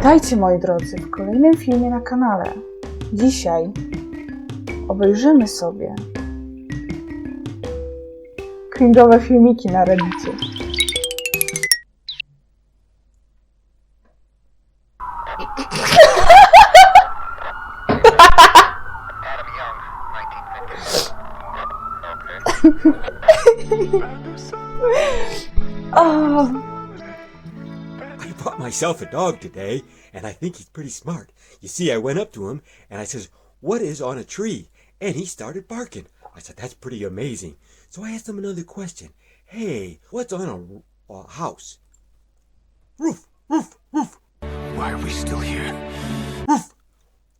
Witajcie moi drodzy w kolejnym filmie na kanale. Dzisiaj obejrzymy sobie cringe'owe filmiki na Reddicie. Oh, bought myself a dog today, and I think he's pretty smart. You see, I went up to him and I says, "What is on a tree?" And he started barking. I said, "That's pretty amazing." So I asked him another question. Hey, what's on a, a house? Roof, roof, roof. Why are we still here? Roof.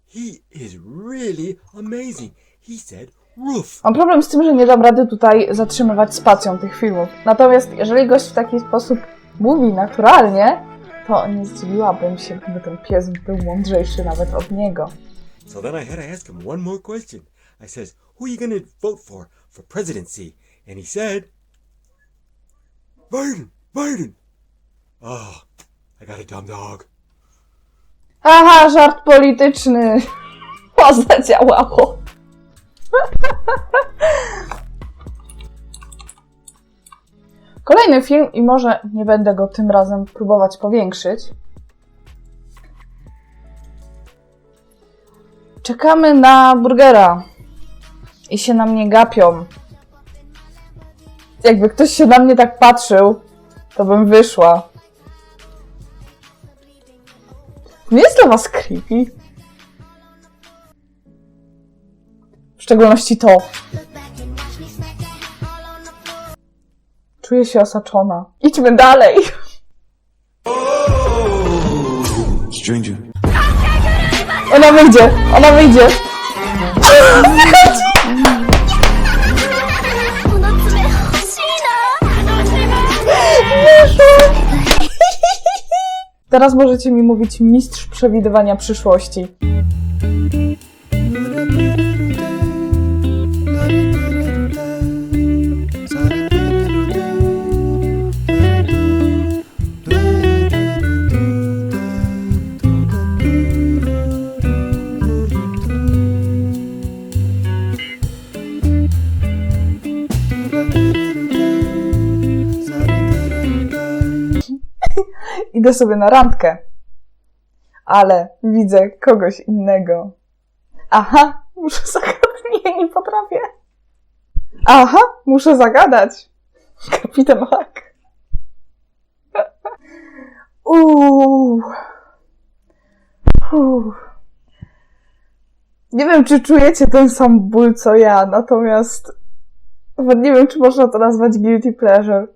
He is really amazing. He said roof. Mam problem z tym, że nie dam rady tutaj zatrzymywać spacją tych filmów. Natomiast jeżeli gość w taki sposób mówi naturalnie, to nie zdziwiłabym się, gdyby ten pies był mądrzejszy nawet od niego. So then I had to ask him one more question. I says, "Who are you gonna vote for for presidency?" And he said, "Biden, Biden." Oh, I got a dumb dog. Aha, żart polityczny. O, zadziałało. Kolejny film i może nie będę go tym razem próbować powiększyć. Czekamy na burgera i się na mnie gapią. Jakby ktoś się na mnie tak patrzył, to bym wyszła. Nie jest dla was creepy? W szczególności to. Czuję się osaczona. Idźmy dalej! Stranger. Ona wyjdzie! Ona wyjdzie! Teraz możecie mi mówić mistrz przewidywania przyszłości. Idę sobie na randkę. Ale widzę kogoś innego. Aha, muszę zagadać. Nie, nie potrafię. Aha, muszę zagadać. Kapitan. Uuu. Nie wiem, czy czujecie ten sam ból, co ja, natomiast nie wiem, czy można to nazwać guilty pleasure.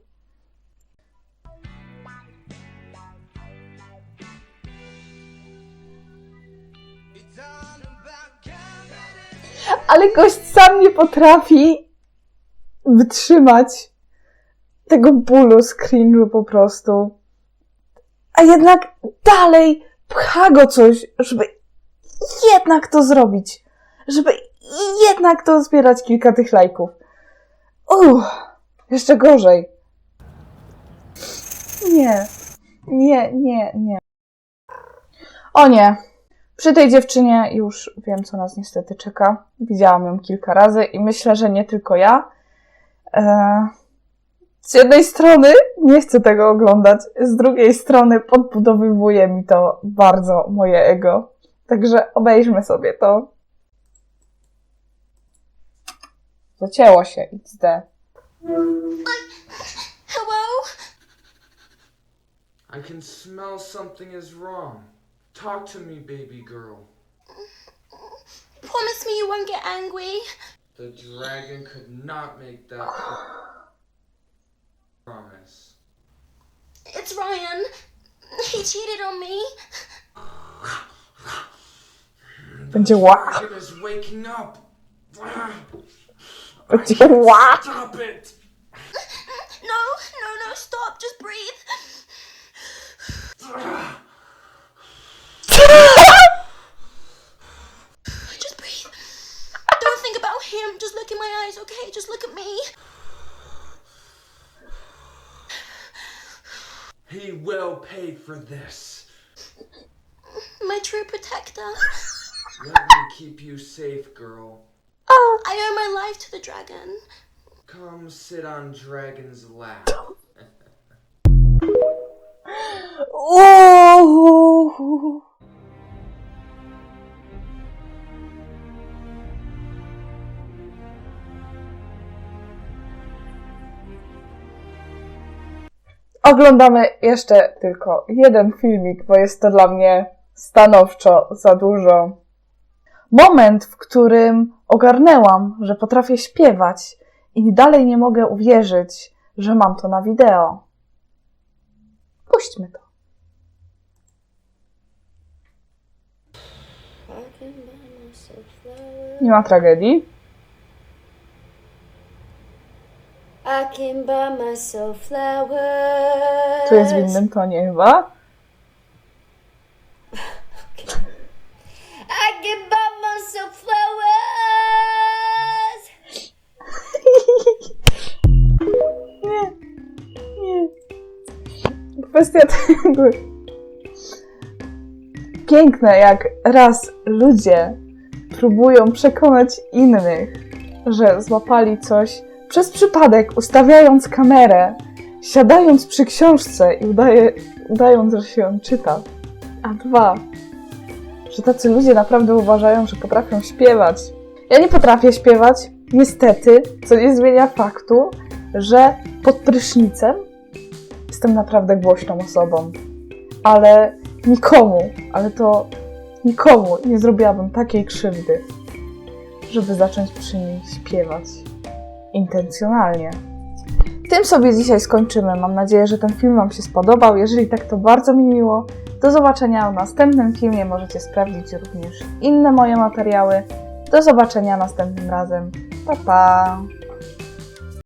Ale gość sam nie potrafi wytrzymać tego bólu z po prostu. A jednak dalej pcha go coś, żeby jednak to zrobić. Żeby jednak to zbierać kilka tych lajków. Uff, jeszcze gorzej. Nie, nie, nie, nie. O nie, przy tej dziewczynie już wiem, co nas niestety czeka. Widziałam ją kilka razy i myślę, że nie tylko ja. Eee, z jednej strony nie chcę tego oglądać, z drugiej strony podbudowywuje mi to bardzo moje ego. Także obejrzmy sobie to. Zacięło się, XD. Hello? I can smell something is wrong. Talk to me, baby girl. Promise me you won't get angry. The dragon could not make that promise. It's Ryan. He cheated on me. Będzie ła. Dragon is waking up. Będzie ła. Stop it! He will pay for this. My true protector. Let me keep you safe, girl. Oh, I owe my life to the dragon. Come sit on Dragon's lap. Uuu. Oglądamy jeszcze tylko jeden filmik, bo jest to dla mnie stanowczo za dużo. Moment, w którym ogarnęłam, że potrafię śpiewać i dalej nie mogę uwierzyć, że mam to na wideo. Puśćmy to. Nie ma tragedii. I can buy myself flowers. Tu jest w innym tonie chyba. I can buy myself flowers. Nie, nie. Kwestia tego. Piękne, jak raz ludzie próbują przekonać innych, że złapali coś przez przypadek, ustawiając kamerę, siadając przy książce i udaje, udając, że się ją czyta. A dwa, że tacy ludzie naprawdę uważają, że potrafią śpiewać. Ja nie potrafię śpiewać, niestety, co nie zmienia faktu, że pod prysznicem jestem naprawdę głośną osobą. Ale nikomu, ale to nikomu nie zrobiłabym takiej krzywdy, żeby zacząć przy niej śpiewać intencjonalnie. Tym sobie dzisiaj skończymy. Mam nadzieję, że ten film Wam się spodobał. Jeżeli tak, to bardzo mi miło. Do zobaczenia w następnym filmie. Możecie sprawdzić również inne moje materiały. Do zobaczenia następnym razem. Pa pa!